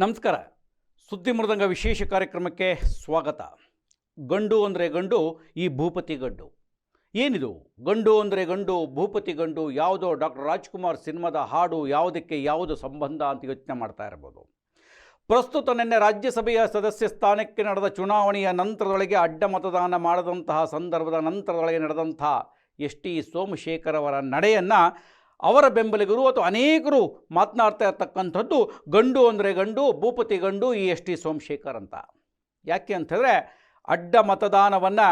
ನಮಸ್ಕಾರ. ಸುದ್ದಿ ಮೃದಂಗ ವಿಶೇಷ ಕಾರ್ಯಕ್ರಮಕ್ಕೆ ಸ್ವಾಗತ. ಗಂಡು ಅಂದರೆ ಗಂಡು, ಈ ಭೂಪತಿ ಗಂಡು. ಏನಿದು? ಗಂಡು ಅಂದರೆ ಗಂಡು, ಭೂಪತಿ ಗಂಡು, ಯಾವುದೋ ಡಾಕ್ಟರ್ ರಾಜ್ಕುಮಾರ್ ಸಿನಿಮಾದ ಹಾಡು, ಯಾವುದಕ್ಕೆ ಯಾವುದು ಸಂಬಂಧ ಅಂತ ಯೋಚನೆ ಮಾಡ್ತಾ ಇರ್ಬೋದು. ಪ್ರಸ್ತುತ ನಿನ್ನೆ ರಾಜ್ಯಸಭೆಯ ಸದಸ್ಯ ಸ್ಥಾನಕ್ಕೆ ನಡೆದ ಚುನಾವಣೆಯ ನಂತರದೊಳಗೆ ಅಡ್ಡ ಮತದಾನ ಮಾಡದಂತಹ ಸಂದರ್ಭದ ನಂತರದೊಳಗೆ ನಡೆದಂತಹ ಎಸ್ ಟಿ ಸೋಮಶೇಖರ್ ಅವರ ನಡೆಯನ್ನು ಅವರ ಬೆಂಬಲಿಗರು ಅಥವಾ ಅನೇಕರು ಮಾತನಾಡ್ತಾ ಇರ್ತಕ್ಕಂಥದ್ದು ಗಂಡು ಅಂದರೆ ಗಂಡು, ಭೂಪತಿ ಗಂಡು ಈ ಎಸ್ ಟಿ ಸೋಮಶೇಖರ್ ಅಂತ. ಯಾಕೆ ಅಂತಂದರೆ ಅಡ್ಡ ಮತದಾನವನ್ನು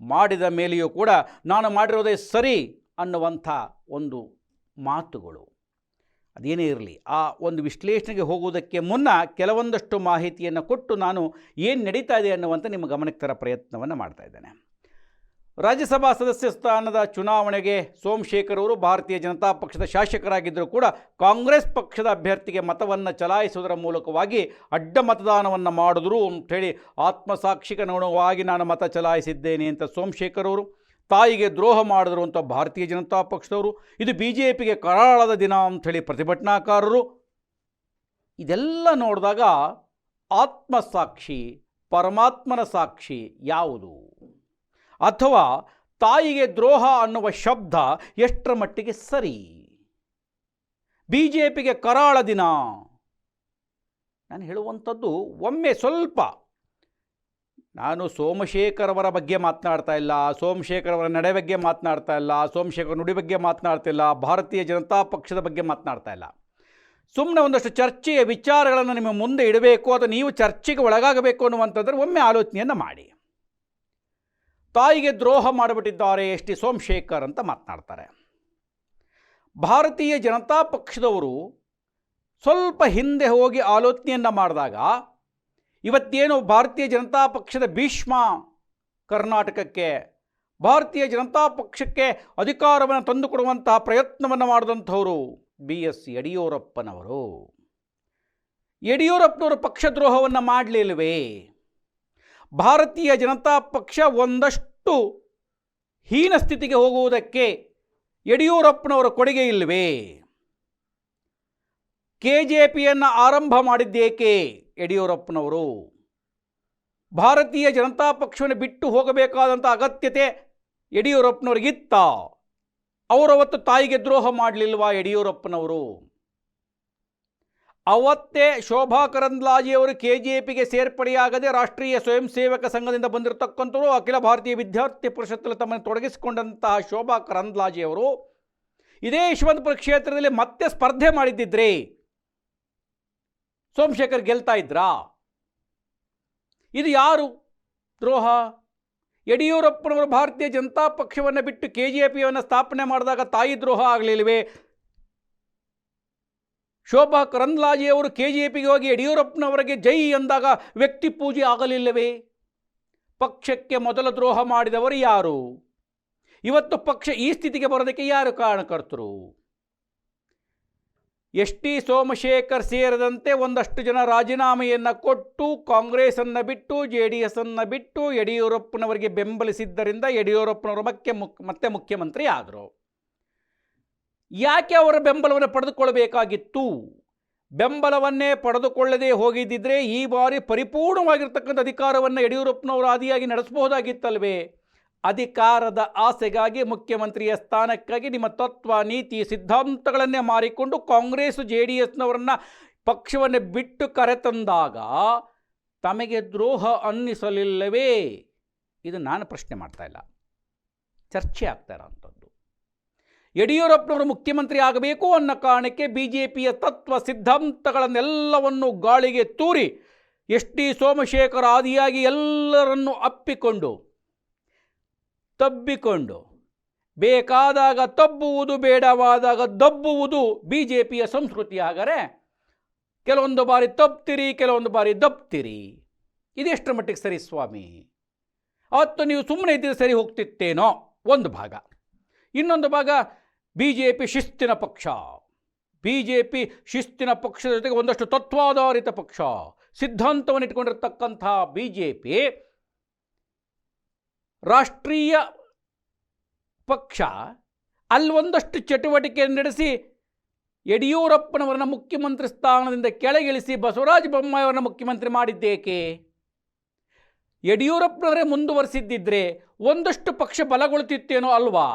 ಮಾಡಿದ ಮೇಲೆಯೂ ಕೂಡ ನಾನು ಮಾಡಿರೋದೇ ಸರಿ ಅನ್ನುವಂಥ ಒಂದು ಮಾತುಗಳು. ಅದೇನೇ ಇರಲಿ, ಆ ಒಂದು ವಿಶ್ಲೇಷಣೆಗೆ ಹೋಗುವುದಕ್ಕೆ ಮುನ್ನ ಕೆಲವೊಂದಷ್ಟು ಮಾಹಿತಿಯನ್ನು ಕೊಟ್ಟು ನಾನು ಏನು ನಡೀತಾ ಇದೆ ಅನ್ನುವಂಥ ನಿಮ್ಮ ಗಮನಕ್ಕೆ ತರೋ ಪ್ರಯತ್ನವನ್ನು ಮಾಡ್ತಾ ಇದ್ದೇನೆ. ರಾಜ್ಯಸಭಾ ಸದಸ್ಯ ಸ್ಥಾನದ ಚುನಾವಣೆಗೆ ಸೋಮಶೇಖರ್ ಅವರು ಭಾರತೀಯ ಜನತಾ ಪಕ್ಷದ ಶಾಸಕರಾಗಿದ್ದರೂ ಕೂಡ ಕಾಂಗ್ರೆಸ್ ಪಕ್ಷದ ಅಭ್ಯರ್ಥಿಗೆ ಮತವನ್ನು ಚಲಾಯಿಸುವುದರ ಮೂಲಕವಾಗಿ ಅಡ್ಡ ಮತದಾನವನ್ನು ಮಾಡಿದ್ರು ಅಂಥೇಳಿ ಆತ್ಮಸಾಕ್ಷಿಗನುಗುಣವಾಗಿ ನಾನು ಮತ ಚಲಾಯಿಸಿದ್ದೇನೆ ಅಂತ ಸೋಮಶೇಖರ್ ಅವರು ತಾಯಿಗೆ ದ್ರೋಹ ಮಾಡಿದ್ರು ಅಂತ ಭಾರತೀಯ ಜನತಾ ಪಕ್ಷದವರು. ಇದು ಬಿ ಜೆ ಪಿಗೆ ಕರಾಳದ ದಿನ ಅಂಥೇಳಿ ಪ್ರತಿಭಟನಾಕಾರರು. ಇದೆಲ್ಲ ನೋಡಿದಾಗ ಆತ್ಮಸಾಕ್ಷಿ, ಪರಮಾತ್ಮನ ಸಾಕ್ಷಿ ಯಾವುದು? ಅಥವಾ ತಾಯಿಗೆ ದ್ರೋಹ ಅನ್ನುವ ಶಬ್ದ ಎಷ್ಟರ ಮಟ್ಟಿಗೆ ಸರಿ? ಬಿ ಜೆ ಪಿಗೆ ಕರಾಳ ದಿನ. ನಾನು ಹೇಳುವಂಥದ್ದು ಒಮ್ಮೆ ಸ್ವಲ್ಪ. ನಾನು ಸೋಮಶೇಖರ್ ಅವರ ಬಗ್ಗೆ ಮಾತನಾಡ್ತಾ ಇಲ್ಲ ಸೋಮಶೇಖರ್ ಅವರ ನಡೆ ಬಗ್ಗೆ ಮಾತನಾಡ್ತಾ ಇಲ್ಲ, ಸೋಮಶೇಖರ್ ನುಡಿ ಬಗ್ಗೆ ಮಾತನಾಡ್ತಾ ಇಲ್ಲ, ಭಾರತೀಯ ಜನತಾ ಪಕ್ಷದ ಬಗ್ಗೆ ಮಾತನಾಡ್ತಾ ಇಲ್ಲ. ಸುಮ್ಮನೆ ಒಂದಷ್ಟು ಚರ್ಚೆಯ ವಿಚಾರಗಳನ್ನು ನಿಮ್ಮ ಮುಂದೆ ಇಡಬೇಕು ಅಥವಾ ನೀವು ಚರ್ಚೆಗೆ ಒಳಗಾಗಬೇಕು ಅನ್ನುವಂಥದ್ರೆ ಒಮ್ಮೆ ಆಲೋಚನೆಯನ್ನು ಮಾಡಿ. ತಾಯಿಗೆ ದ್ರೋಹ ಮಾಡಿಬಿಟ್ಟಿದ್ದಾರೆ ಎಸ್ ಟಿ ಸೋಮಶೇಖರ್ ಅಂತ ಮಾತನಾಡ್ತಾರೆ. ಭಾರತೀಯ ಜನತಾ ಪಕ್ಷದವರು ಸ್ವಲ್ಪ ಹಿಂದೆ ಹೋಗಿ ಆಲೋಚನೆಯನ್ನು ಮಾಡಿದಾಗ ಇವತ್ತೇನು ಭಾರತೀಯ ಜನತಾ ಪಕ್ಷದ ಭೀಷ್ಮ ಕರ್ನಾಟಕಕ್ಕೆ, ಭಾರತೀಯ ಜನತಾ ಪಕ್ಷಕ್ಕೆ ಅಧಿಕಾರವನ್ನು ತಂದುಕೊಡುವಂತಹ ಪ್ರಯತ್ನವನ್ನು ಮಾಡಿದಂಥವರು ಬಿ ಎಸ್ ಯಡಿಯೂರಪ್ಪನವರು. ಯಡಿಯೂರಪ್ಪನವರು ಪಕ್ಷದ್ರೋಹವನ್ನು ಮಾಡಲಿಲ್ವೇ? ಭಾರತೀಯ ಜನತಾ ಪಕ್ಷ ಒಂದಷ್ಟು ಹೀನ ಸ್ಥಿತಿಗೆ ಹೋಗುವುದಕ್ಕೆ ಯಡಿಯೂರಪ್ಪನವರ ಕೊಡುಗೆ ಇಲ್ಲವೇ? ಕೆ ಜೆ ಪಿಯನ್ನು ಆರಂಭ ಮಾಡಿದ್ದೇಕೆ ಯಡಿಯೂರಪ್ಪನವರು? ಭಾರತೀಯ ಜನತಾ ಪಕ್ಷವನ್ನು ಬಿಟ್ಟು ಹೋಗಬೇಕಾದಂಥ ಅಗತ್ಯತೆ ಯಡಿಯೂರಪ್ಪನವ್ರಿಗಿತ್ತ? ಅವರವತ್ತು ತಾಯಿಗೆ ದ್ರೋಹ ಮಾಡಲಿಲ್ವಾ ಯಡಿಯೂರಪ್ಪನವರು? ಅವತ್ತೇ ಶೋಭಾ ಕರಂದ್ಲಾಜಿಯವರು ಕೆ ಜೆ ಪಿಗೆ ಸೇರ್ಪಡೆಯಾಗದೆ ರಾಷ್ಟ್ರೀಯ ಸ್ವಯಂ ಸೇವಕ ಸಂಘದಿಂದ ಬಂದಿರತಕ್ಕಂಥವರು ಅಖಿಲ ಭಾರತೀಯ ವಿದ್ಯಾರ್ಥಿ ಪರಿಷತ್ತಲ್ಲಿ ತಮ್ಮನ್ನು ತೊಡಗಿಸಿಕೊಂಡಂತಹ ಶೋಭಾ ಕರಂದ್ಲಾಜಿಯವರು ಇದೇ ಯಶವಂತಪುರ ಕ್ಷೇತ್ರದಲ್ಲಿ ಮತ್ತೆ ಸ್ಪರ್ಧೆ ಮಾಡಿದ್ದಿದ್ರಿ ಸೋಮಶೇಖರ್ ಗೆಲ್ತಾ ಇದ್ರಾ? ಇದು ಯಾರು? ದ್ರೋಹ? ಯಡಿಯೂರಪ್ಪನವರು ಭಾರತೀಯ ಜನತಾ ಪಕ್ಷವನ್ನು ಬಿಟ್ಟು ಕೆ ಜೆ ಪಿಯನ್ನು ಸ್ಥಾಪನೆ ಮಾಡಿದಾಗ ತಾಯಿ ದ್ರೋಹ ಆಗಲಿಲ್ವೇ? ಶೋಭಾ ಕರಂದ್ಲಾಜೆಯವರು ಕೆ ಜೆ ಪಿಗೆ ಹೋಗಿ ಯಡಿಯೂರಪ್ಪನವರಿಗೆ ಜೈ ಎಂದಾಗ ವ್ಯಕ್ತಿ ಪೂಜೆ ಆಗಲಿಲ್ಲವೇ? ಪಕ್ಷಕ್ಕೆ ಮೊದಲ ದ್ರೋಹ ಮಾಡಿದವರು ಯಾರು? ಇವತ್ತು ಪಕ್ಷ ಈ ಸ್ಥಿತಿಗೆ ಬರೋದಕ್ಕೆ ಯಾರು ಕಾರಣಕರ್ತರು? ಎಸ್ ಟಿ ಸೋಮಶೇಖರ್ ಸೇರಿದಂತೆ ಒಂದಷ್ಟು ಜನ ರಾಜೀನಾಮೆಯನ್ನು ಕೊಟ್ಟು ಕಾಂಗ್ರೆಸ್ಸನ್ನು ಬಿಟ್ಟು, ಜೆ ಡಿ ಎಸ್ಸನ್ನು ಬಿಟ್ಟು ಯಡಿಯೂರಪ್ಪನವರಿಗೆ ಬೆಂಬಲಿಸಿದ್ದರಿಂದ ಯಡಿಯೂರಪ್ಪನವರು ಮುಕ್ ಮತ್ತೆ ಮುಖ್ಯಮಂತ್ರಿ ಆದರು ಯಾಕೆ ಅವರ ಬೆಂಬಲವನ್ನು ಪಡೆದುಕೊಳ್ಳಬೇಕಾಗಿತ್ತು? ಬೆಂಬಲವನ್ನೇ ಪಡೆದುಕೊಳ್ಳದೆ ಹೋಗಿದ್ದಿದ್ರೆ ಈ ಬಾರಿ ಪರಿಪೂರ್ಣವಾಗಿರ್ತಕ್ಕಂಥ ಅಧಿಕಾರವನ್ನು ಯಡಿಯೂರಪ್ಪನವರು ಆದಿಯಾಗಿ ನಡೆಸಬಹುದಾಗಿತ್ತಲ್ವೇ? ಅಧಿಕಾರದ ಆಸೆಗಾಗಿ ಮುಖ್ಯಮಂತ್ರಿಯ ಸ್ಥಾನಕ್ಕಾಗಿ ನಿಮ್ಮ ತತ್ವ, ನೀತಿ, ಸಿದ್ಧಾಂತಗಳನ್ನೇ ಮಾರಿಕೊಂಡು ಕಾಂಗ್ರೆಸ್, ಜೆ ಡಿ ಎಸ್ನವರನ್ನು ಪಕ್ಷವನ್ನು ಬಿಟ್ಟು ಕರೆತಂದಾಗ ತಮಗೆ ದ್ರೋಹ ಅನ್ನಿಸಲಿಲ್ಲವೇ? ಇದು ನಾನು ಪ್ರಶ್ನೆ ಮಾಡ್ತಾ ಇಲ್ಲ. ಚರ್ಚೆ ಆಗ್ತಾ ಇರೋಂಥದ್ದು. ಯಡಿಯೂರಪ್ಪನವರು ಮುಖ್ಯಮಂತ್ರಿ ಆಗಬೇಕು ಅನ್ನೋ ಕಾರಣಕ್ಕೆ ಬಿ ಜೆ ಪಿಯ ತತ್ವ ಸಿದ್ಧಾಂತಗಳನ್ನೆಲ್ಲವನ್ನು ಗಾಳಿಗೆ ತೂರಿ ಎಸ್ ಟಿ ಸೋಮಶೇಖರ ಆದಿಯಾಗಿ ಎಲ್ಲರನ್ನು ಅಪ್ಪಿಕೊಂಡು, ತಬ್ಬಿಕೊಂಡು, ಬೇಕಾದಾಗ ತಬ್ಬುವುದು ಬೇಡವಾದಾಗ ದಬ್ಬುವುದು ಬಿ ಜೆ ಪಿಯ ಸಂಸ್ಕೃತಿಯಾಗರೆ ಕೆಲವೊಂದು ಬಾರಿ ತಪ್ತಿರಿ, ಕೆಲವೊಂದು ಬಾರಿ ದಬ್ತಿರಿ ಇದೆಷ್ಟರ ಮಟ್ಟಿಗೆ ಸರಿ ಸ್ವಾಮಿ? ಅವತ್ತು ನೀವು ಸುಮ್ಮನೆ ಇದ್ದರೆ ಸರಿ ಹೋಗ್ತಿತ್ತೇನೋ? ಒಂದು ಭಾಗ. ಇನ್ನೊಂದು ಭಾಗ ಬಿ ಜೆ ಪಿ ಶಿಸ್ತಿನ ಪಕ್ಷ. ಬಿ ಜೆ ಪಿ ಶಿಸ್ತಿನ ಪಕ್ಷದ ಜೊತೆಗೆ ಒಂದಷ್ಟು ತತ್ವಾಧಾರಿತ ಪಕ್ಷ. ಸಿದ್ಧಾಂತವನ್ನು ಇಟ್ಕೊಂಡಿರ್ತಕ್ಕಂಥ ಬಿ ಜೆ ಪಿ ರಾಷ್ಟ್ರೀಯ ಪಕ್ಷ ಅಲ್ಲಿ ಒಂದಷ್ಟು ಚಟುವಟಿಕೆ ನಡೆಸಿ ಯಡಿಯೂರಪ್ಪನವರನ್ನ ಮುಖ್ಯಮಂತ್ರಿ ಸ್ಥಾನದಿಂದ ಕೆಳಗಿಳಿಸಿ ಬಸವರಾಜ ಬೊಮ್ಮಾಯಿಯವರನ್ನ ಮುಖ್ಯಮಂತ್ರಿ ಮಾಡಿದ್ದೇಕೆ? ಯಡಿಯೂರಪ್ಪನವರೇ ಮುಂದುವರಿಸಿದ್ದಿದ್ರೆ ಒಂದಷ್ಟು ಪಕ್ಷ ಬಲಗೊಳ್ತಿತ್ತೇನೋ ಅಲ್ವಾ?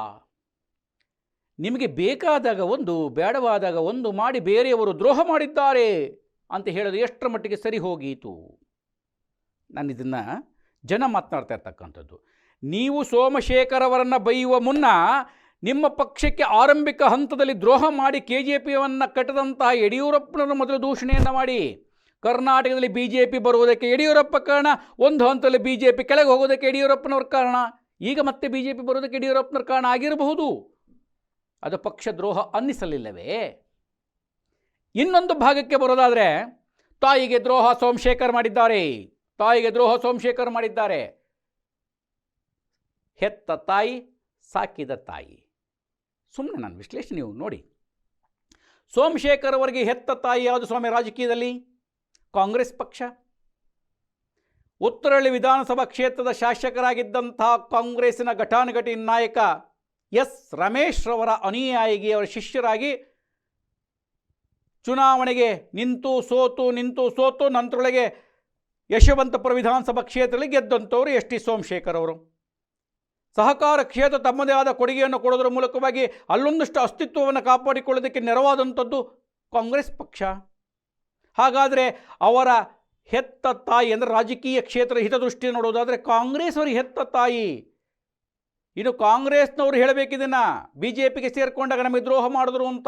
ನಿಮಗೆ ಬೇಕಾದಾಗ ಒಂದು, ಬೇಡವಾದಾಗ ಒಂದು ಮಾಡಿ ಬೇರೆಯವರು ದ್ರೋಹ ಮಾಡಿದ್ದಾರೆ ಅಂತ ಹೇಳೋದು ಎಷ್ಟರ ಮಟ್ಟಿಗೆ ಸರಿ ಹೋಗೀತು? ನಾನು ಇದನ್ನು ಜನ ಮಾತನಾಡ್ತಾ ಇರ್ತಕ್ಕಂಥದ್ದು. ನೀವು ಸೋಮಶೇಖರವರನ್ನು ಬೈಯುವ ಮುನ್ನ ನಿಮ್ಮ ಪಕ್ಷಕ್ಕೆ ಆರಂಭಿಕ ಹಂತದಲ್ಲಿ ದ್ರೋಹ ಮಾಡಿ ಕೆ ಜೆ ಪಿಯನ್ನು ಕಟ್ಟದಂತಹ ಯಡಿಯೂರಪ್ಪನವರ ಮೊದಲು ದೂಷಣೆಯನ್ನು ಮಾಡಿ. ಕರ್ನಾಟಕದಲ್ಲಿ ಬಿ ಜೆ ಪಿ ಬರುವುದಕ್ಕೆ ಯಡಿಯೂರಪ್ಪ ಕಾರಣ, ಒಂದು ಹಂತದಲ್ಲಿ ಬಿ ಜೆ ಪಿ ಕೆಳಗೆ ಹೋಗೋದಕ್ಕೆ ಯಡಿಯೂರಪ್ಪನವ್ರ ಕಾರಣ. ಈಗ ಮತ್ತೆ ಬಿ ಜೆ ಪಿ ಬರೋದಕ್ಕೆ ಯಡಿಯೂರಪ್ಪನವ್ರ ಕಾರಣ ಆಗಿರಬಹುದು. ಅದು ಪಕ್ಷ ದ್ರೋಹ ಅನ್ನಿಸಲಿಲ್ಲವೇ? ಇನ್ನೊಂದು ಭಾಗಕ್ಕೆ ಬರೋದಾದರೆ, ತಾಯಿಗೆ ದ್ರೋಹ ಸೋಮಶೇಖರ್ ಮಾಡಿದ್ದಾರೆ. ತಾಯಿಗೆ ದ್ರೋಹ ಸೋಮಶೇಖರ್ ಮಾಡಿದ್ದಾರೆ. ಹೆತ್ತ ತಾಯಿ, ಸಾಕಿದ ತಾಯಿ. ಸುಮ್ಮನೆ ನಾನು ವಿಶ್ಲೇಷಣೆ ನೀವು ನೋಡಿ. ಸೋಮಶೇಖರ್ ಅವರಿಗೆ ಹೆತ್ತ ತಾಯಿ ಯಾವುದು ಸ್ವಾಮಿ ರಾಜಕೀಯದಲ್ಲಿ? ಕಾಂಗ್ರೆಸ್ ಪಕ್ಷ. ಉತ್ತರಳ್ಳಿ ವಿಧಾನಸಭಾ ಕ್ಷೇತ್ರದ ಶಾಸಕರಾಗಿದ್ದಂಥ ಕಾಂಗ್ರೆಸ್ಸಿನ ಘಟಾನುಘಟಿ ನಾಯಕ ಎಸ್ ರಮೇಶ್ ರವರ ಅನುಯಾಯಿಗೆ ಅವರ ಶಿಷ್ಯರಾಗಿ ಚುನಾವಣೆಗೆ ನಿಂತು ಸೋತು ನಿಂತು ಸೋತು ನಂತರೊಳಗೆ ಯಶವಂತಪುರ ವಿಧಾನಸಭಾ ಕ್ಷೇತ್ರದಲ್ಲಿ ಗೆದ್ದಂಥವರು ಎಸ್ ಟಿ ಸೋಮಶೇಖರ್ ಅವರು. ಸಹಕಾರ ಕ್ಷೇತ್ರ ತಮ್ಮದೇ ಆದ ಕೊಡುಗೆಯನ್ನು ಕೊಡೋದ್ರ ಮೂಲಕವಾಗಿ ಅಲ್ಲೊಂದಷ್ಟು ಅಸ್ತಿತ್ವವನ್ನು ಕಾಪಾಡಿಕೊಳ್ಳೋದಕ್ಕೆ ನೆರವಾದಂಥದ್ದು ಕಾಂಗ್ರೆಸ್ ಪಕ್ಷ. ಹಾಗಾದರೆ ಅವರ ಹೆತ್ತ ತಾಯಿ ಅಂದರೆ ರಾಜಕೀಯ ಕ್ಷೇತ್ರ ಹಿತದೃಷ್ಟಿ ನೋಡೋದಾದರೆ ಕಾಂಗ್ರೆಸ್ ಅವರ ಹೆತ್ತ ತಾಯಿ ಇನ್ನು ಕಾಂಗ್ರೆಸ್ನವರು ಹೇಳಬೇಕಿದನ್ನ ಬಿ ಜೆ ಪಿಗೆ ಸೇರಿಕೊಂಡಾಗ ನಮಗೆ ದ್ರೋಹ ಮಾಡಿದ್ರು ಅಂತ.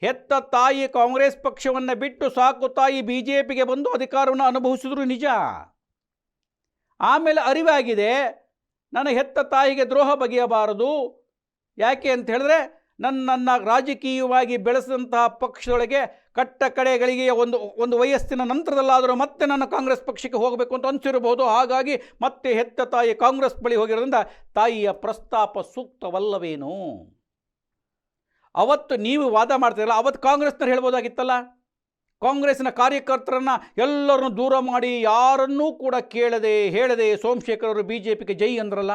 ಹೆತ್ತ ತಾಯಿ ಕಾಂಗ್ರೆಸ್ ಪಕ್ಷವನ್ನು ಬಿಟ್ಟು ಸಾಕು ತಾಯಿ ಬಿ ಜೆ ಪಿಗೆ ಬಂದು ಅಧಿಕಾರವನ್ನು ಅನುಭವಿಸಿದ್ರು ನಿಜ. ಆಮೇಲೆ ಅರಿವಾಗಿದೆ, ನನ್ನ ಹೆತ್ತ ತಾಯಿಗೆ ದ್ರೋಹ ಬಗೆಯಬಾರದು. ಯಾಕೆ ಅಂತ ಹೇಳಿದ್ರೆ, ನನ್ನನ್ನು ರಾಜಕೀಯವಾಗಿ ಬೆಳೆಸಿದಂತಹ ಪಕ್ಷದೊಳಗೆ ಕಟ್ಟ ಕಡೆಗಳಿಗೆ ಒಂದು ಒಂದು ವಯಸ್ಸಿನ ನಂತರದಲ್ಲಾದರೂ ಮತ್ತೆ ನನ್ನ ಕಾಂಗ್ರೆಸ್ ಪಕ್ಷಕ್ಕೆ ಹೋಗಬೇಕು ಅಂತ ಅನಿಸಿರಬಹುದು ಹಾಗಾಗಿ ಮತ್ತೆ ಹೆತ್ತ ತಾಯಿ ಕಾಂಗ್ರೆಸ್ ಬಳಿ ಹೋಗಿರೋದ್ರಿಂದ ತಾಯಿಯ ಪ್ರಸ್ತಾಪ ಸೂಕ್ತವಲ್ಲವೇನು? ಅವತ್ತು ನೀವು ವಾದ ಮಾಡ್ತಿರಲ್ಲ, ಅವತ್ತು ಕಾಂಗ್ರೆಸ್ನವ್ರು ಹೇಳ್ಬೋದಾಗಿತ್ತಲ್ಲ? ಕಾಂಗ್ರೆಸ್ನ ಕಾರ್ಯಕರ್ತರನ್ನು ಎಲ್ಲರನ್ನು ದೂರ ಮಾಡಿ ಯಾರನ್ನೂ ಕೂಡ ಕೇಳದೆ, ಹೇಳದೆ ಸೋಮಶೇಖರ್ ಅವರು ಬಿ ಜೆ ಪಿಗೆ ಜೈ ಅಂದ್ರಲ್ಲ?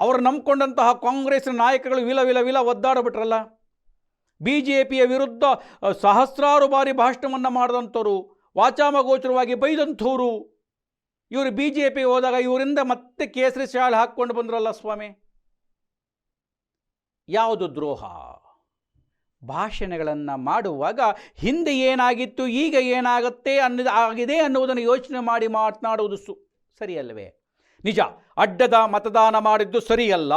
ಅವರು ನಂಬ್ಕೊಂಡಂತಹ ಕಾಂಗ್ರೆಸ್ನ ನಾಯಕಗಳು ವಿಲ ವಿಲ ವಿಲ ಒದ್ದಾಡಬಿಟ್ರಲ್ಲ? ಬಿ ಜೆ ಪಿಯ ವಿರುದ್ಧ ಸಹಸ್ರಾರು ಬಾರಿ ಭಾಷಣವನ್ನು ಮಾಡಿದಂಥವರು, ವಾಚಾಮಗೋಚರವಾಗಿ ಬೈದಂಥವ್ರು. ಇವರು ಬಿ ಜೆ ಪಿಗೆ ಹೋದಾಗ ಇವರಿಂದ ಮತ್ತೆ ಕೇಸರಿ ಶಾಲೆ ಹಾಕ್ಕೊಂಡು ಬಂದ್ರಲ್ಲ ಸ್ವಾಮಿ. ಯಾವುದು ದ್ರೋಹ? ಭಾಷಣಗಳನ್ನು ಮಾಡುವಾಗ ಹಿಂದೆ ಏನಾಗಿತ್ತು, ಈಗ ಏನಾಗುತ್ತೆ ಅನ್ನೋದು ಆಗಿದೆ ಅನ್ನುವುದನ್ನು ಯೋಚನೆ ಮಾಡಿ ಮಾತನಾಡುವುದು ಸು, ಸರಿಯಲ್ಲವೇ? ನಿಜ, ಅಡ್ಡದ ಮತದಾನ ಮಾಡಿದ್ದು ಸರಿಯಲ್ಲ.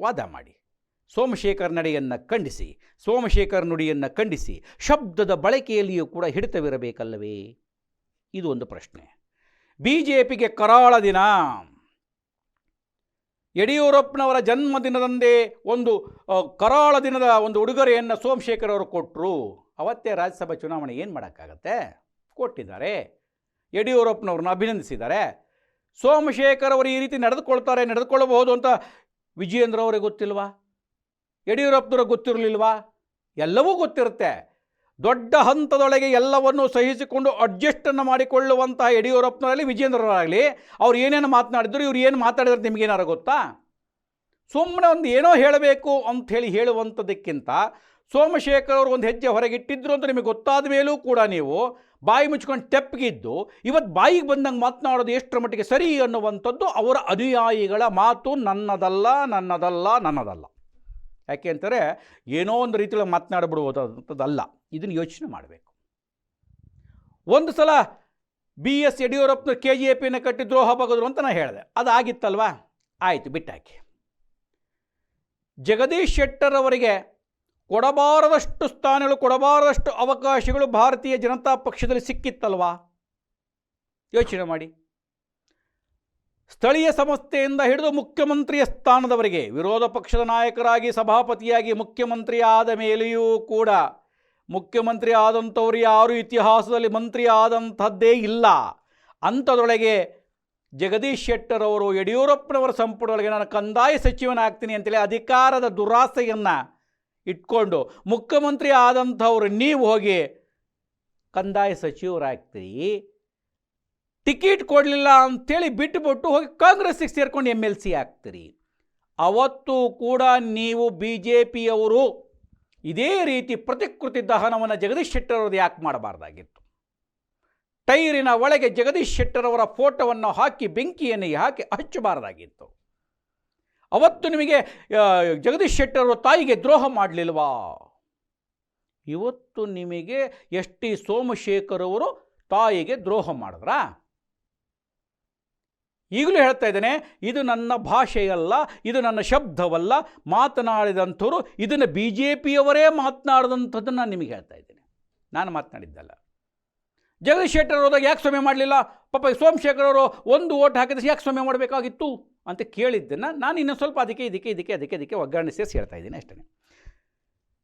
ವಾದ ಮಾಡಿ. ಸೋಮಶೇಖರ್ ನಡೆಯನ್ನು ಖಂಡಿಸಿ, ಸೋಮಶೇಖರ್ ನುಡಿಯನ್ನು ಖಂಡಿಸಿ ಶಬ್ದದ ಬಳಕೆಯಲ್ಲಿಯೂ ಕೂಡ ಹಿಡಿತವಿರಬೇಕಲ್ಲವೇ? ಇದು ಒಂದು ಪ್ರಶ್ನೆ. ಬಿ ಜೆ ಪಿಗೆ ಕರಾಳ ದಿನ. ಯಡಿಯೂರಪ್ಪನವರ ಜನ್ಮದಿನದಂದೇ ಒಂದು ಕರಾಳ ದಿನದ ಒಂದು ಉಡುಗೊರೆಯನ್ನು ಸೋಮಶೇಖರ್ ಅವರು ಕೊಟ್ಟರು ಅವತ್ತೇ ರಾಜ್ಯಸಭಾ ಚುನಾವಣೆ ಏನು ಮಾಡೋಕ್ಕಾಗತ್ತೆ? ಕೊಟ್ಟಿದ್ದಾರೆ. ಯಡಿಯೂರಪ್ಪನವ್ರನ್ನ ಅಭಿನಂದಿಸಿದ್ದಾರೆ. ಸೋಮಶೇಖರ್ ಅವರು ಈ ರೀತಿ ನಡೆದುಕೊಳ್ತಾರೆ, ನಡೆದುಕೊಳ್ಳಬಹುದು ಅಂತ ವಿಜಯೇಂದ್ರ ಅವರಿಗೆ ಗೊತ್ತಿಲ್ವಾ? ಯಡಿಯೂರಪ್ಪನವ್ರಿಗೆ ಗೊತ್ತಿರಲಿಲ್ವಾ? ಎಲ್ಲವೂ ಗೊತ್ತಿರುತ್ತೆ. ದೊಡ್ಡ ಹಂತದೊಳಗೆ ಎಲ್ಲವನ್ನೂ ಸಹಿಸಿಕೊಂಡು ಅಡ್ಜಸ್ಟನ್ನು ಮಾಡಿಕೊಳ್ಳುವಂತಹ ಯಡಿಯೂರಪ್ಪನವರಲ್ಲಿ ವಿಜೇಂದ್ರರಾಗಲಿ ಅವ್ರು ಏನೇನು ಮಾತನಾಡಿದ್ರು, ಇವ್ರು ಏನು ಮಾತಾಡಿದ್ರೆ ನಿಮಗೇನಾರು ಗೊತ್ತಾ? ಸುಮ್ಮನೆ ಒಂದು ಏನೋ ಹೇಳಬೇಕು ಅಂಥೇಳಿ ಹೇಳುವಂಥದ್ದಕ್ಕಿಂತ ಸೋಮಶೇಖರ್ ಅವರು ಒಂದು ಹೆಜ್ಜೆ ಹೊರಗಿಟ್ಟಿದ್ರು ಅಂತ ನಿಮಗೆ ಗೊತ್ತಾದ ಮೇಲೂ ಕೂಡ ನೀವು ಬಾಯಿ ಮುಚ್ಕೊಂಡು ತೆಪ್ಪಗಿದ್ದು ಇವತ್ತು ಬಾಯಿಗೆ ಬಂದಂಗೆ ಮಾತನಾಡೋದು ಎಷ್ಟರ ಮಟ್ಟಿಗೆ ಸರಿ ಅನ್ನುವಂಥದ್ದು ಅವರ ಅನುಯಾಯಿಗಳ ಮಾತು ನನ್ನದಲ್ಲ ನನ್ನದಲ್ಲ ನನ್ನದಲ್ಲ. ಯಾಕೆ ಅಂತಾರೆ ಏನೋ ಒಂದು ರೀತಿಯಲ್ಲಿ ಅಂಥದ್ದಲ್ಲ ಇದನ್ನು ಯೋಚನೆ ಮಾಡಬೇಕು. ಒಂದು ಸಲ ಬಿ ಎಸ್ ಯಡಿಯೂರಪ್ಪನ ಕೆ ಜಿ ಎ ಪಿನ ಕಟ್ಟಿ ದ್ರೋಹ ಬಗದ್ರು ಅಂತ ನಾನು ಹೇಳಿದೆ. ಅದು ಆಗಿತ್ತಲ್ವಾ ಆಯಿತು, ಬಿಟ್ಟಾಕಿ. ಜಗದೀಶ್ ಶೆಟ್ಟರವರಿಗೆ ಕೊಡಬಾರದಷ್ಟು ಸ್ಥಾನಗಳು, ಕೊಡಬಾರದಷ್ಟು ಅವಕಾಶಗಳು ಭಾರತೀಯ ಜನತಾ ಪಕ್ಷದಲ್ಲಿ ಸಿಕ್ಕಿತ್ತಲ್ವಾ? ಯೋಚನೆ ಮಾಡಿ. ಸ್ಥಳೀಯ ಸಂಸ್ಥೆಯಿಂದ ಹಿಡಿದು ಮುಖ್ಯಮಂತ್ರಿಯ ಸ್ಥಾನದವರೆಗೆ ವಿರೋಧ ಪಕ್ಷದ ನಾಯಕರಾಗಿ ಸಭಾಪತಿಯಾಗಿ ಮುಖ್ಯಮಂತ್ರಿ ಆದ ಮೇಲೆಯೂ ಕೂಡ ಮುಖ್ಯಮಂತ್ರಿ ಆದಂಥವ್ರು ಯಾರು ಇತಿಹಾಸದಲ್ಲಿ ಮಂತ್ರಿ ಆದಂಥದ್ದೇ ಇಲ್ಲ. ಅಂಥದೊಳಗೆ ಜಗದೀಶ್ ಶೆಟ್ಟರ್ ಅವರು ಯಡಿಯೂರಪ್ಪನವರ ಸಂಪುಟದೊಳಗೆ ನಾನು ಕಂದಾಯ ಸಚಿವನಾಗ್ತೀನಿ ಅಂತೇಳಿ ಅಧಿಕಾರದ ದುರಾಸೆಯನ್ನು ಇಟ್ಕೊಂಡು ಮುಖ್ಯಮಂತ್ರಿ ಆದಂಥವ್ರು ನೀವು ಹೋಗಿ ಕಂದಾಯ ಸಚಿವರಾಗ್ತೀರಿ. ಟಿಕೆಟ್ ಕೊಡಲಿಲ್ಲ ಅಂಥೇಳಿ ಬಿಟ್ಟುಬಿಟ್ಟು ಹೋಗಿ ಕಾಂಗ್ರೆಸ್ಸಿಗೆ ಸೇರ್ಕೊಂಡು ಎಂ ಎಲ್ ಸಿ ಆಗ್ತೀರಿ. ಅವತ್ತು ಕೂಡ ನೀವು ಬಿ ಜೆ ಪಿಯವರು ಇದೇ ರೀತಿ ಪ್ರತಿಕೃತಿ ದಹನವನ್ನು ಜಗದೀಶ್ ಶೆಟ್ಟರವ್ರದ್ದು ಯಾಕೆ ಮಾಡಬಾರ್ದಾಗಿತ್ತು? ಟೈರಿನ ಒಳಗೆ ಜಗದೀಶ್ ಶೆಟ್ಟರವರ ಫೋಟೋವನ್ನು ಹಾಕಿ, ಬೆಂಕಿಯನ್ನು ಹಾಕಿ ಹಚ್ಚಬಾರ್ದಾಗಿತ್ತು. ಅವತ್ತು ನಿಮಗೆ ಜಗದೀಶ್ ಶೆಟ್ಟರವರು ತಾಯಿಗೆ ದ್ರೋಹ ಮಾಡಲಿಲ್ವಾ? ಇವತ್ತು ನಿಮಗೆ ಎಸ್ ಟಿ ಸೋಮಶೇಖರ್ ಅವರು ತಾಯಿಗೆ ದ್ರೋಹ ಮಾಡಿದ್ರಾ? ಈಗಲೂ ಹೇಳ್ತಾ ಇದ್ದೇನೆ, ಇದು ನನ್ನ ಭಾಷೆಯಲ್ಲ, ಇದು ನನ್ನ ಶಬ್ದವಲ್ಲ, ಮಾತನಾಡಿದಂಥವರು, ಇದನ್ನು ಬಿ ಜೆ ಪಿಯವರೇ ಮಾತನಾಡಿದಂಥದ್ದನ್ನು ನಾನು ನಿಮಗೆ ಹೇಳ್ತಾ ಇದ್ದೇನೆ. ನಾನು ಮಾತನಾಡಿದ್ದಲ್ಲ. ಜಗದೀಶ್ ಶೆಟ್ಟರ್ ಹೋದಾಗ ಯಾಕೆ ಸೊಮ್ಮೆ ಮಾಡಲಿಲ್ಲ? ಪಾಪ ಸೋಮಶೇಖರ್ ಅವರು ಒಂದು ಓಟ್ ಹಾಕಿದ್ರೆ ಯಾಕೆ ಸೊಮ್ಮೆ ಮಾಡಬೇಕಾಗಿತ್ತು? ಅಂತ ಕೇಳಿದ್ದನ್ನು ನಾನು ಇನ್ನೊಂದು ಸ್ವಲ್ಪ ಅದಕ್ಕೆ, ಇದಕ್ಕೆ ಇದಕ್ಕೆ, ಅದಕ್ಕೆ ಅದಕ್ಕೆ ಒಗ್ಗರಣೆ ಸೇರಿಸಿ ಹೇಳ್ತಾ ಇದ್ದೀನಿ ಅಷ್ಟೇ.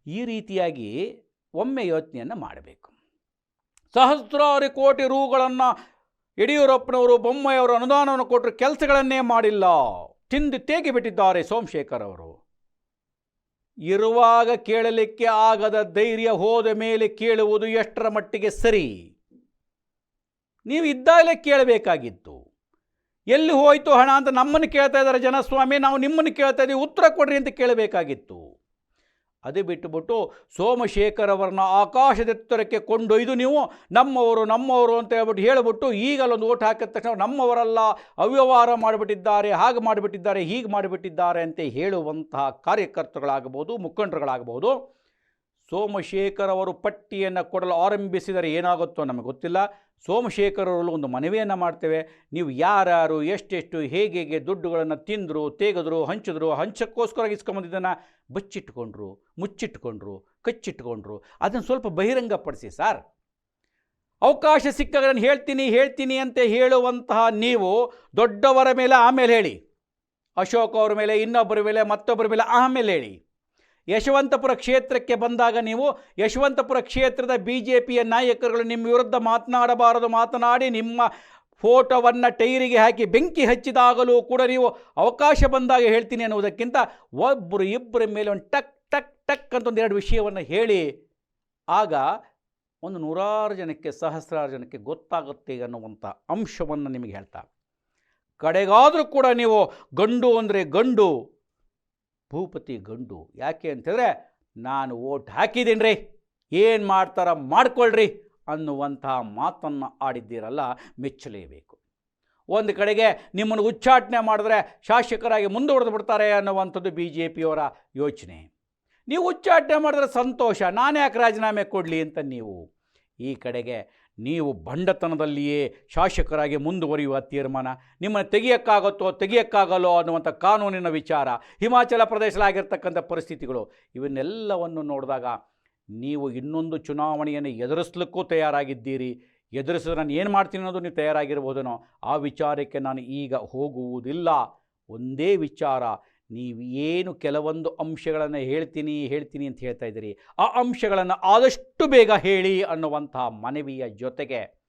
ಈ ರೀತಿಯಾಗಿ ಒಮ್ಮೆ ಯೋಚನೆಯನ್ನು ಮಾಡಬೇಕು. ಸಹಸ್ರಾರು ಕೋಟಿ ರೂಗಳನ್ನು ಯಡಿಯೂರಪ್ಪನವರು ಬೊಮ್ಮಾಯಿಯವರು ಅನುದಾನವನ್ನು ಕೊಟ್ಟರು ಕೆಲಸಗಳನ್ನೇ ಮಾಡಿಲ್ಲ. ತಿಂದು ತೇಗಿ ಬಿಟ್ಟಿದ್ದಾರೆ ಸೋಮಶೇಖರ್ ಅವರು. ಇರುವಾಗ ಕೇಳಲಿಕ್ಕೆ ಆಗದ ಧೈರ್ಯ ಹೋದ ಮೇಲೆ ಕೇಳುವುದು ಎಷ್ಟರ ಮಟ್ಟಿಗೆ ಸರಿ? ನೀವು ಇದ್ದಾಗಲೇ ಕೇಳಬೇಕಾಗಿತ್ತು. ಎಲ್ಲಿ ಹೋಯಿತು ಹಣ ಅಂತ ನಮ್ಮನ್ನು ಕೇಳ್ತಾ ಇದ್ದಾರೆ ಜನಸ್ವಾಮಿ, ನಾವು ನಿಮ್ಮನ್ನು ಕೇಳ್ತಾ ಇದ್ದೀವಿ, ಉತ್ತರ ಕೊಡ್ರಿ ಅಂತ ಕೇಳಬೇಕಾಗಿತ್ತು. ಅದು ಬಿಟ್ಟುಬಿಟ್ಟು ಸೋಮಶೇಖರ್ ಅವರನ್ನ ಆಕಾಶದೆತ್ತರಕ್ಕೆ ಕೊಂಡೊಯ್ದು ನೀವು ನಮ್ಮವರು ನಮ್ಮವರು ಅಂತ ಹೇಳ್ಬಿಟ್ಟು ಹೇಳಿಬಿಟ್ಟು ಈಗ ಅಲ್ಲೊಂದು ಓಟ್ ಹಾಕಿದ ತಕ್ಷಣ ನಮ್ಮವರೆಲ್ಲ, ಅವ್ಯವಹಾರ ಮಾಡಿಬಿಟ್ಟಿದ್ದಾರೆ, ಹಾಗೆ ಮಾಡಿಬಿಟ್ಟಿದ್ದಾರೆ, ಹೀಗೆ ಮಾಡಿಬಿಟ್ಟಿದ್ದಾರೆ ಅಂತ ಹೇಳುವಂತಹ ಕಾರ್ಯಕರ್ತರುಗಳಾಗಬಹುದು ಮುಖಂಡರುಗಳಾಗಬಹುದು ಸೋಮಶೇಖರ್ ಅವರು ಪಟ್ಟಿಯನ್ನು ಕೊಡಲು ಆರಂಭಿಸಿದರೆ ಏನಾಗುತ್ತೋ ನಮಗೆ ಗೊತ್ತಿಲ್ಲ. ಸೋಮಶೇಖರ್ ಒಂದು ಮನವಿಯನ್ನು ಮಾಡ್ತೇವೆ. ನೀವು ಯಾರ್ಯಾರು ಎಷ್ಟೆಷ್ಟು, ಹೇಗೆ ಹೇಗೆ ದುಡ್ಡುಗಳನ್ನು ತಿಂದರು, ತೆಗೆದ್ರು, ಹಂಚಿದ್ರು, ಹಂಚಕ್ಕೋಸ್ಕರ ಇಸ್ಕೊಂಬಂದಿದ್ದನ್ನು ಬಚ್ಚಿಟ್ಕೊಂಡ್ರು, ಮುಚ್ಚಿಟ್ಕೊಂಡ್ರು, ಕಚ್ಚಿಟ್ಕೊಂಡ್ರು. ಅದನ್ನು ಸ್ವಲ್ಪ ಬಹಿರಂಗಪಡಿಸಿ ಸರ್. ಅವಕಾಶ ಸಿಕ್ಕಾಗ ನಾನು ಹೇಳ್ತೀನಿ ಹೇಳ್ತೀನಿ ಅಂತ ಹೇಳುವಂತಹ ನೀವು ದೊಡ್ಡವರ ಮೇಲೆ ಆಮೇಲೆ ಹೇಳಿ. ಅಶೋಕ್ ಅವರ ಮೇಲೆ, ಇನ್ನೊಬ್ಬರ ಮೇಲೆ, ಮತ್ತೊಬ್ಬರ ಮೇಲೆ ಆಮೇಲೆ ಹೇಳಿ. ಯಶವಂತಪುರ ಕ್ಷೇತ್ರಕ್ಕೆ ಬಂದಾಗ ನೀವು ಯಶವಂತಪುರ ಕ್ಷೇತ್ರದ ಬಿ ಜೆ ಪಿಯ ನಾಯಕರುಗಳು ನಿಮ್ಮ ವಿರುದ್ಧ ಮಾತನಾಡಬಾರದು, ಮಾತನಾಡಿ ನಿಮ್ಮ ಫೋಟೋವನ್ನು ಟೈರಿಗೆ ಹಾಕಿ ಬೆಂಕಿ ಹಚ್ಚಿದಾಗಲೂ ಕೂಡ ನೀವು ಅವಕಾಶ ಬಂದಾಗ ಹೇಳ್ತೀನಿ ಅನ್ನುವುದಕ್ಕಿಂತ ಒಬ್ಬರು ಇಬ್ಬರ ಮೇಲೆ ಒಂದು ಟಕ್ ಟಕ್ ಟಕ್ ಅಂತ ಒಂದೆರಡು ವಿಷಯವನ್ನು ಹೇಳಿ, ಆಗ ಒಂದು ನೂರಾರು ಜನಕ್ಕೆ, ಸಹಸ್ರಾರು ಜನಕ್ಕೆ ಗೊತ್ತಾಗುತ್ತೆ ಅನ್ನುವಂಥ ಅಂಶವನ್ನು ನಿಮಗೆ ಹೇಳ್ತಾ. ಕಡೆಗಾದರೂ ಕೂಡ ನೀವು ಗಂಡು ಅಂದರೆ ಗಂಡು ಭೂಪತಿ ಗಂಡು, ಯಾಕೆ ಅಂತಂದರೆ ನಾನು ಓಟ್ ಹಾಕಿದ್ದೀನಿ ರೀ ಏನು ಮಾಡ್ತಾರ ಮಾಡ್ಕೊಳ್ರಿ ಅನ್ನುವಂತಹ ಮಾತನ್ನು ಆಡಿದ್ದೀರಲ್ಲ ಮೆಚ್ಚಲೇಬೇಕು. ಒಂದು ಕಡೆಗೆ ನಿಮ್ಮನ್ನು ಉಚ್ಚಾಟನೆ ಮಾಡಿದ್ರೆ ಶಾಸಕರಾಗಿ ಮುಂದುವರೆದು ಬಿಡ್ತಾರೆ ಅನ್ನುವಂಥದ್ದು ಬಿ ಜೆ ಪಿಯವರ ಯೋಚನೆ. ನೀವು ಉಚ್ಚಾಟನೆ ಮಾಡಿದ್ರೆ ಸಂತೋಷ ನಾನು ಯಾಕೆ ರಾಜೀನಾಮೆ ಕೊಡಲಿ ಅಂತ ನೀವು? ಈ ಕಡೆಗೆ ನೀವು ಬಂಡತನದಲ್ಲಿಯೇ ಶಾಸಕರಾಗಿ ಮುಂದುವರಿಯುವ ತೀರ್ಮಾನ. ನಿಮ್ಮನ್ನು ತೆಗಿಯೋಕ್ಕಾಗುತ್ತೋ, ತೆಗಿಯೋಕ್ಕಾಗಲ್ಲೋ ಅನ್ನುವಂಥ ಕಾನೂನಿನ ವಿಚಾರ, ಹಿಮಾಚಲ ಪ್ರದೇಶದಲ್ಲಾಗಿರ್ತಕ್ಕಂಥ ಪರಿಸ್ಥಿತಿಗಳು, ಇವನ್ನೆಲ್ಲವನ್ನು ನೋಡಿದಾಗ ನೀವು ಇನ್ನೊಂದು ಚುನಾವಣೆಯನ್ನು ಎದುರಿಸ್ಲಿಕ್ಕೂ ತಯಾರಾಗಿದ್ದೀರಿ. ಎದುರಿಸಿದ್ರೆ ನಾನು ಏನು ಮಾಡ್ತೀನಿ ಅನ್ನೋದು ನೀವು ತಯಾರಾಗಿರ್ಬೋದೇನೋ, ಆ ವಿಚಾರಕ್ಕೆ ನಾನು ಈಗ ಹೋಗುವುದಿಲ್ಲ. ಒಂದೇ ವಿಚಾರ ನೀವು ಏನು ಕೆಲವೊಂದು ಅಂಶಗಳನ್ನು ಹೇಳ್ತೀನಿ ಹೇಳ್ತೀನಿ ಅಂತ ಹೇಳ್ತಾ ಇದ್ದೀರಿ. ಆ ಅಂಶಗಳನ್ನು ಆದಷ್ಟು ಬೇಗ ಹೇಳಿ ಅನ್ನುವಂತಹ ಮನವಿಯ ಜೊತೆಗೆ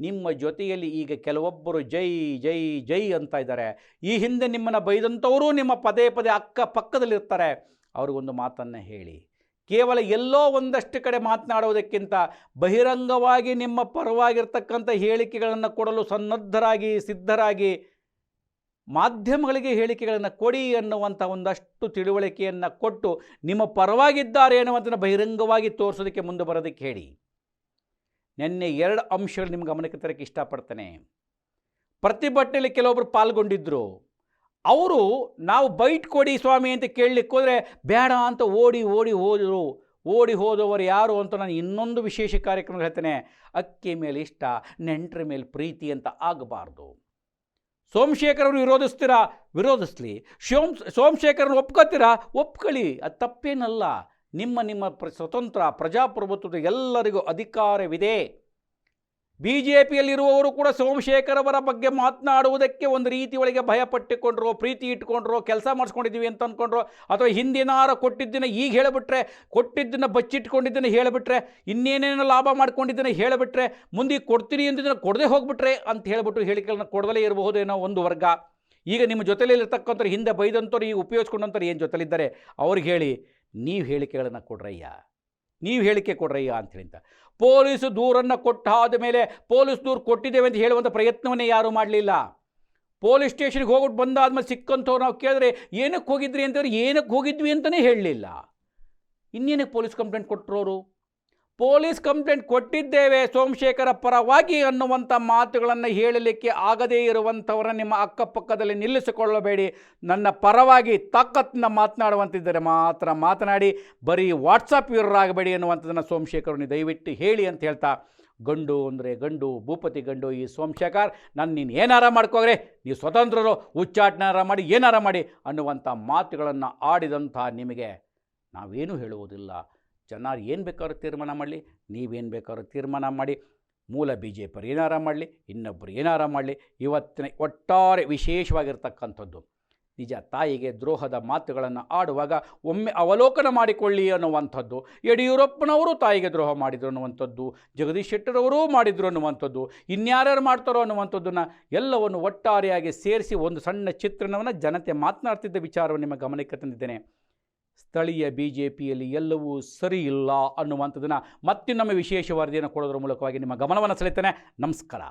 ನಿಮ್ಮ ಜೊತೆಯಲ್ಲಿ ಈಗ ಕೆಲವೊಬ್ಬರು ಜೈ ಜೈ ಜೈ ಅಂತ ಇದ್ದಾರೆ. ಈ ಹಿಂದೆ ನಿಮ್ಮನ್ನು ಬೈದಂಥವರು ನಿಮ್ಮ ಪದೇ ಪದೇ ಅಕ್ಕ ಪಕ್ಕದಲ್ಲಿರ್ತಾರೆ. ಅವ್ರಿಗೊಂದು ಮಾತನ್ನು ಹೇಳಿ. ಕೇವಲ ಎಲ್ಲೋ ಒಂದಷ್ಟು ಕಡೆ ಮಾತನಾಡುವುದಕ್ಕಿಂತ ಬಹಿರಂಗವಾಗಿ ನಿಮ್ಮ ಪರವಾಗಿರ್ತಕ್ಕಂಥ ಹೇಳಿಕೆಗಳನ್ನು ಕೊಡಲು ಸನ್ನದ್ಧರಾಗಿ, ಸಿದ್ಧರಾಗಿ ಮಾಧ್ಯಮಗಳಿಗೆ ಹೇಳಿಕೆಗಳನ್ನು ಕೊಡಿ ಅನ್ನುವಂಥ ಒಂದಷ್ಟು ತಿಳುವಳಿಕೆಯನ್ನು ಕೊಟ್ಟು ನಿಮ್ಮ ಪರವಾಗಿದ್ದಾರೆ ಅನ್ನುವಂಥನ್ನು ಬಹಿರಂಗವಾಗಿ ತೋರಿಸೋದಕ್ಕೆ ಮುಂದೆ ಬರೋದಕ್ಕೆ ಹೇಳಿ. ನಿನ್ನೆ ಎರಡು ಅಂಶಗಳು ನಿಮ್ಮ ಗಮನಕ್ಕೆ ತರಕ್ಕೆ ಇಷ್ಟಪಡ್ತೇನೆ. ಪ್ರತಿಭಟನೆಯಲ್ಲಿ ಕೆಲವೊಬ್ಬರು ಪಾಲ್ಗೊಂಡಿದ್ದರು ಅವರು ನಾವು ಬೈಟ್ ಕೊಡಿ ಸ್ವಾಮಿ ಅಂತ ಕೇಳಲಿಕ್ಕೆ ಹೋದರೆ ಬೇಡ ಅಂತ ಓಡಿ ಓಡಿ ಹೋದರು. ಓಡಿ ಹೋದವರು ಯಾರು ಅಂತ ನಾನು ಇನ್ನೊಂದು ವಿಶೇಷ ಕಾರ್ಯಕ್ರಮ ಹೇಳ್ತೇನೆ. ಅಕ್ಕಿ ಮೇಲೆ ಇಷ್ಟ, ನೆಂಟರ ಮೇಲೆ ಪ್ರೀತಿ ಅಂತ ಆಗಬಾರ್ದು. ಸೋಮಶೇಖರ್ ಅವರು ವಿರೋಧಿಸ್ತೀರಾ? ವಿರೋಧಿಸ್ಲಿ. ಸೋಮ್ ಸೋಮಶೇಖರನ್ನು ಒಪ್ಕೋತೀರಾ? ಒಪ್ಕೊಳ್ಳಿ. ಅದು ತಪ್ಪೇನಲ್ಲ. ನಿಮ್ಮ ನಿಮ್ಮ ಪ್ರ, ಸ್ವತಂತ್ರ ಪ್ರಜಾಪ್ರಭುತ್ವದ ಎಲ್ಲರಿಗೂ ಅಧಿಕಾರವಿದೆ. ಬಿ ಜೆ ಪಿಯಲ್ಲಿರುವವರು ಕೂಡ ಸೋಮಶೇಖರ್ ಅವರ ಬಗ್ಗೆ ಮಾತನಾಡುವುದಕ್ಕೆ ಒಂದು ರೀತಿ ಒಳಗೆ ಭಯಪಟ್ಟುಕೊಂಡ್ರು, ಪ್ರೀತಿ ಇಟ್ಕೊಂಡ್ರು, ಕೆಲಸ ಮಾಡಿಸ್ಕೊಂಡಿದ್ದೀವಿ ಅಂತ ಅಂದ್ಕೊಂಡ್ರು ಅಥವಾ ಹಿಂದಿನಾರ ಕೊಟ್ಟಿದ್ದನ್ನು ಈಗ ಹೇಳಿಬಿಟ್ರೆ, ಕೊಟ್ಟಿದ್ದನ್ನು ಬಚ್ಚಿಟ್ಕೊಂಡಿದ್ದನ್ನು ಹೇಳಿಬಿಟ್ರೆ, ಇನ್ನೇನೇನೋ ಲಾಭ ಮಾಡ್ಕೊಂಡಿದ್ದನ್ನು ಹೇಳಿಬಿಟ್ರೆ ಮುಂದೆ ಕೊಡ್ತೀನಿ ಅಂದಿದ್ದನ್ನು ಕೊಡದೆ ಹೋಗ್ಬಿಟ್ರೆ ಅಂತ ಹೇಳಿಬಿಟ್ಟು ಹೇಳಿಕೆಗಳನ್ನ ಕೊಡದಲೇ ಇರಬಹುದೇನೋ ಒಂದು ವರ್ಗ. ಈಗ ನಿಮ್ಮ ಜೊತೆಲಿರ್ತಕ್ಕಂಥವ್ರು ಹಿಂದೆ ಬೈದಂಥವ್ರು, ಈಗ ಉಪಯೋಗಿಸ್ಕೊಂಡಂಥವ್ರು ಏನು ಜೊತೆಲಿದ್ದಾರೆ? ಅವ್ರಿಗೆ ಹೇಳಿ, ನೀವು ಹೇಳಿಕೆಗಳನ್ನು ಕೊಡ್ರಯ್ಯ. ನೀವು ಹೇಳಿಕೆ ಕೊಡ್ರಯ್ಯ ಅಂತ ಅಂತ ಪೊಲೀಸ್ ದೂರನ್ನು ಕೊಟ್ಟಾದ ಮೇಲೆ ಪೊಲೀಸ್ ದೂರು ಕೊಟ್ಟಿದ್ದೇವೆ ಅಂತ ಹೇಳುವಂಥ ಪ್ರಯತ್ನವನ್ನೇ ಯಾರೂ ಮಾಡಲಿಲ್ಲ. ಪೊಲೀಸ್ ಸ್ಟೇಷನ್ಗೆ ಹೋಗ್ಬಿಟ್ಟು ಬಂದಾದ್ಮೇಲೆ ಸಿಕ್ಕಂಥವ್ರು ನಾವು ಕೇಳಿದ್ರೆ ಏನಕ್ಕೆ ಹೋಗಿದ್ರಿ ಅಂತಂದ್ರೆ ಏನಕ್ಕೆ ಹೋಗಿದ್ವಿ ಅಂತಲೇ ಹೇಳಲಿಲ್ಲ. ಇನ್ನೇನಕ್ಕೆ ಪೊಲೀಸ್ ಕಂಪ್ಲೇಂಟ್ ಕೊಟ್ಟರು ಅವರು ಪೊಲೀಸ್ ಕಂಪ್ಲೇಂಟ್ ಕೊಟ್ಟಿದ್ದೇವೆ ಸೋಮಶೇಖರ ಪರವಾಗಿ ಅನ್ನುವಂಥ ಮಾತುಗಳನ್ನು ಹೇಳಲಿಕ್ಕೆ ಆಗದೇ ಇರುವಂಥವರ ನಿಮ್ಮ ಅಕ್ಕಪಕ್ಕದಲ್ಲಿ ನಿಲ್ಲಿಸಿಕೊಳ್ಳಬೇಡಿ. ನನ್ನ ಪರವಾಗಿ ತಾಕತ್ತಿನ ಮಾತನಾಡುವಂತಿದ್ದರೆ ಮಾತ್ರ ಮಾತನಾಡಿ, ಬರೀ ವಾಟ್ಸಪ್ ವಿವರಾಗಬೇಡಿ ಅನ್ನುವಂಥದ್ದನ್ನು ಸೋಮಶೇಖರನ್ನು ದಯವಿಟ್ಟು ಹೇಳಿ ಅಂತ ಹೇಳ್ತಾ, ಗಂಡು ಅಂದರೆ ಗಂಡು, ಭೂಪತಿ ಗಂಡು, ಈ ಸೋಮಶೇಖರ್, ನಾನು ನೀನು ಏನಾರ ಮಾಡ್ಕೋಗ್ರೆ ನೀವು ಸ್ವತಂತ್ರರು ಉಚ್ಚಾಟನಾರ ಮಾಡಿ, ಏನಾರ ಮಾಡಿ ಅನ್ನುವಂಥ ಮಾತುಗಳನ್ನು ಆಡಿದಂಥ ನಿಮಗೆ ನಾವೇನು ಹೇಳುವುದಿಲ್ಲ. ಜನ ಏನು ಬೇಕಾದ್ರೂ ತೀರ್ಮಾನ ಮಾಡಲಿ, ನೀವೇನು ಬೇಕಾದ್ರೂ ತೀರ್ಮಾನ ಮಾಡಿ ಮೂಲ ಬಿ ಜೆ ಪಿಯರು ಏನಾರ ಮಾಡಲಿ ಇನ್ನೊಬ್ಬರು ಏನಾರ ಮಾಡಲಿ, ಇವತ್ತಿನ ಒಟ್ಟಾರೆ ವಿಶೇಷವಾಗಿರ್ತಕ್ಕಂಥದ್ದು. ನಿಜ ತಾಯಿಗೆ ದ್ರೋಹದ ಮಾತುಗಳನ್ನು ಆಡುವಾಗ ಒಮ್ಮೆ ಅವಲೋಕನ ಮಾಡಿಕೊಳ್ಳಿ ಅನ್ನುವಂಥದ್ದು, ಯಡಿಯೂರಪ್ಪನವರು ತಾಯಿಗೆ ದ್ರೋಹ ಮಾಡಿದರು ಅನ್ನುವಂಥದ್ದು, ಜಗದೀಶ್ ಶೆಟ್ಟರವರು ಮಾಡಿದರು ಅನ್ನುವಂಥದ್ದು, ಇನ್ಯಾರ್ಯಾರು ಮಾಡ್ತಾರೋ ಅನ್ನುವಂಥದ್ದನ್ನು ಎಲ್ಲವನ್ನು ಒಟ್ಟಾರೆಯಾಗಿ ಸೇರಿಸಿ ಒಂದು ಸಣ್ಣ ಚಿತ್ರಣವನ್ನು ಜನತೆ ಮಾತನಾಡ್ತಿದ್ದ ವಿಚಾರವನ್ನು ನಿಮ್ಮ ಗಮನಕ್ಕೆ ತಂದಿದ್ದೇನೆ. ಸ್ಥಳೀಯ ಬಿ ಜೆ ಪಿಯಲ್ಲಿ ಎಲ್ಲವೂ ಸರಿ ಇಲ್ಲ ಅನ್ನುವಂಥದ್ದನ್ನು ಮತ್ತಿನ್ನೊಮ್ಮೆ ವಿಶೇಷ ವರದಿಯನ್ನು ಕೊಡೋದ್ರ ಮೂಲಕವಾಗಿ ನಿಮ್ಮ ಗಮನವನ್ನು ಸೆಳೆತೇನೆ. ನಮಸ್ಕಾರ.